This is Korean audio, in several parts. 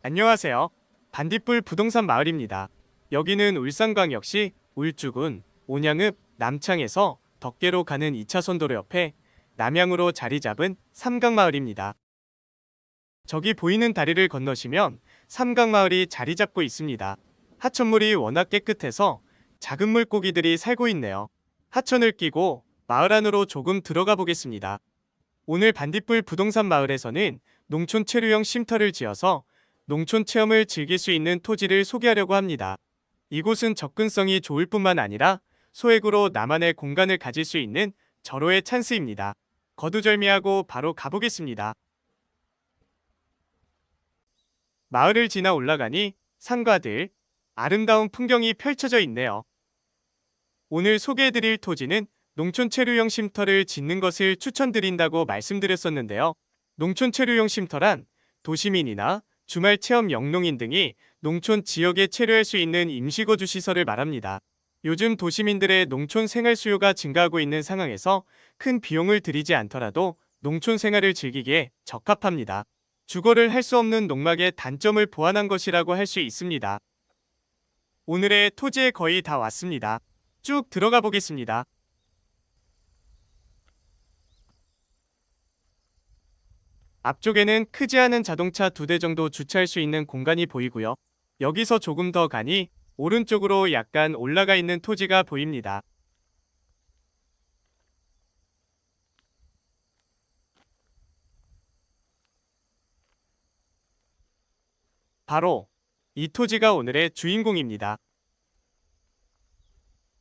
안녕하세요. 반딧불 부동산 마을입니다. 여기는 울산광역시 울주군 온양읍 남창에서 덕계로 가는 2차선 도로 옆에 남향으로 자리 잡은 삼강마을입니다. 저기 보이는 다리를 건너시면 삼강마을이 자리 잡고 있습니다. 하천물이 워낙 깨끗해서 작은 물고기들이 살고 있네요. 하천을 끼고 마을 안으로 조금 들어가 보겠습니다. 오늘 반딧불 부동산 마을에서는 농촌 체류형 쉼터를 지어서 농촌 체험을 즐길 수 있는 토지를 소개하려고 합니다. 이곳은 접근성이 좋을 뿐만 아니라 소액으로 나만의 공간을 가질 수 있는 절호의 찬스입니다. 거두절미하고 바로 가보겠습니다. 마을을 지나 올라가니 산과들, 아름다운 풍경이 펼쳐져 있네요. 오늘 소개해드릴 토지는 농촌 체류형 쉼터를 짓는 것을 추천드린다고 말씀드렸었는데요. 농촌 체류형 쉼터란 도시민이나 주말 체험 영농인 등이 농촌 지역에 체류할 수 있는 임시거주 시설을 말합니다. 요즘 도시민들의 농촌 생활 수요가 증가하고 있는 상황에서 큰 비용을 들이지 않더라도 농촌 생활을 즐기기에 적합합니다. 주거를 할 수 없는 농막의 단점을 보완한 것이라고 할 수 있습니다. 오늘의 토지에 거의 다 왔습니다. 쭉 들어가 보겠습니다. 앞쪽에는 크지 않은 자동차 두 대 정도 주차할 수 있는 공간이 보이고요. 여기서 조금 더 가니 오른쪽으로 약간 올라가 있는 토지가 보입니다. 바로 이 토지가 오늘의 주인공입니다.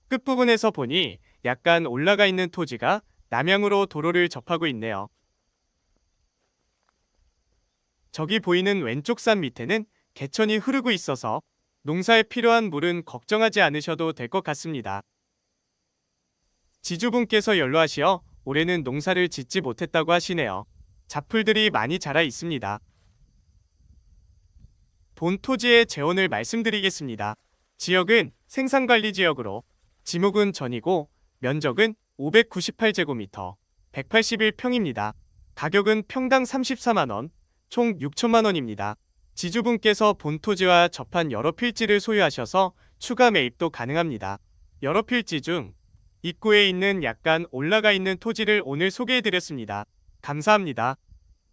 끝부분에서 보니 약간 올라가 있는 토지가 남향으로 도로를 접하고 있네요. 저기 보이는 왼쪽 산 밑에는 개천이 흐르고 있어서 농사에 필요한 물은 걱정하지 않으셔도 될 것 같습니다. 지주분께서 연로하시어 올해는 농사를 짓지 못했다고 하시네요. 잡풀들이 많이 자라 있습니다. 본 토지의 재원을 말씀드리겠습니다. 지역은 생산관리 지역으로 지목은 전이고 면적은 598제곱미터 181평입니다. 가격은 평당 34만원, 총 6천만 원입니다. 지주분께서 본 토지와 접한 여러 필지를 소유하셔서 추가 매입도 가능합니다. 여러 필지 중 입구에 있는 약간 올라가 있는 토지를 오늘 소개해드렸습니다. 감사합니다.